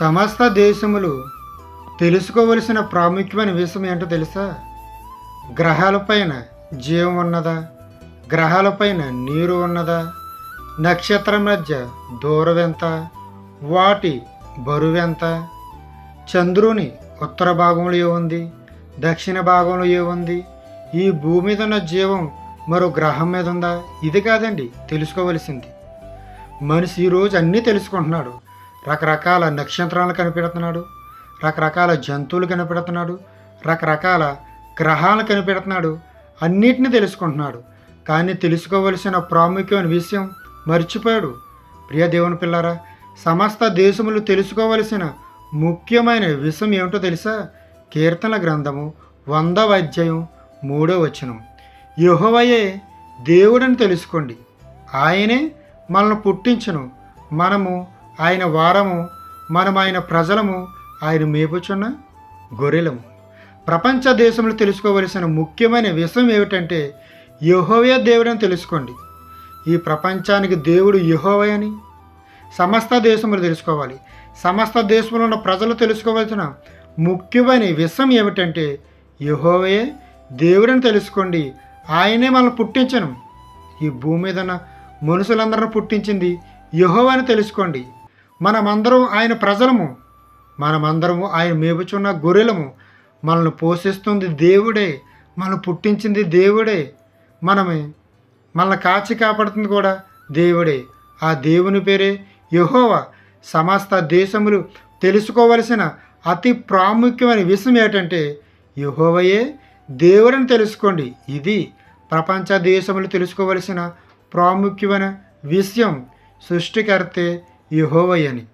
సమస్త దేశములు తెలుసుకోవలసిన ప్రాముఖ్యమైన విషయం ఏంటో తెలుసా? గ్రహాలపైన జీవం ఉన్నదా? గ్రహాలపైన నీరు ఉన్నదా? నక్షత్రం మధ్య దూరం ఎంత వాటి బరువెంత చంద్రుని ఉత్తర భాగంలో ఏముంది దక్షిణ భాగంలో ఏముంది ఈ భూమి మీద ఉన్న జీవం మరో గ్రహం మీద ఉందా? ఇది కాదండి తెలుసుకోవలసింది. మనిషి ఈరోజు అన్నీ తెలుసుకుంటున్నాడు. రకరకాల నక్షత్రాలు కనిపెడుతున్నాడు. రకరకాల జంతువులు కనిపెడుతున్నాడు. రకరకాల గ్రహాలు కనిపెడుతున్నాడు. అన్నిటిని తెలుసుకుంటున్నాడు. కానీ తెలుసుకోవలసిన ప్రాముఖ్యమైన విషయం మర్చిపోయాడు. ప్రియ దేవుని పిల్లారా సమస్త దేశములు తెలుసుకోవలసిన ముఖ్యమైన విషయం ఏమిటో తెలుసా? కీర్తన గ్రంథము వందవ అధ్యాయం మూడో వచనం. యెహోవాయే దేవుడని తెలుసుకోండి. ఆయనే మనల్ని పుట్టించను. మనము ఆయన వారము మనం ఆయన ప్రజలము ఆయన మేపుచున్న గొర్రెలము. ప్రపంచ దేశంలో తెలుసుకోవలసిన ముఖ్యమైన విషయం ఏమిటంటే యహోవే దేవుడని తెలుసుకోండి. ఈ ప్రపంచానికి దేవుడు యహోవే అని సమస్త దేశములు తెలుసుకోవాలి. సమస్త దేశంలో ఉన్న ప్రజలు తెలుసుకోవాల్సిన ముఖ్యమైన విషయం ఏమిటంటే యహోవే దేవుడని తెలుసుకోండి. ఆయనే మనల్ని పుట్టించను. ఈ భూమి మీద మనుషులందరిని పుట్టించింది యహోవని తెలుసుకోండి. మనమందరం ఆయన ప్రజలము. మనమందరము ఆయన మేపుచున్న గొర్రెలము. మనల్ని పోషిస్తుంది దేవుడే. మనల్ని పుట్టించింది దేవుడే. మనమే. మనల్ని కాచి కాపాడుతుంది కూడా దేవుడే. ఆ దేవుని పేరే యహోవ. సమస్త దేశములు తెలుసుకోవలసిన అతి ప్రాముఖ్యమైన విషయం ఏంటంటే యహోవయే దేవుడని తెలుసుకోండి. ఇది ప్రపంచ దేశములు తెలుసుకోవలసిన ప్రాముఖ్యమైన విషయం. సృష్టికర్తే యహోవయ్యని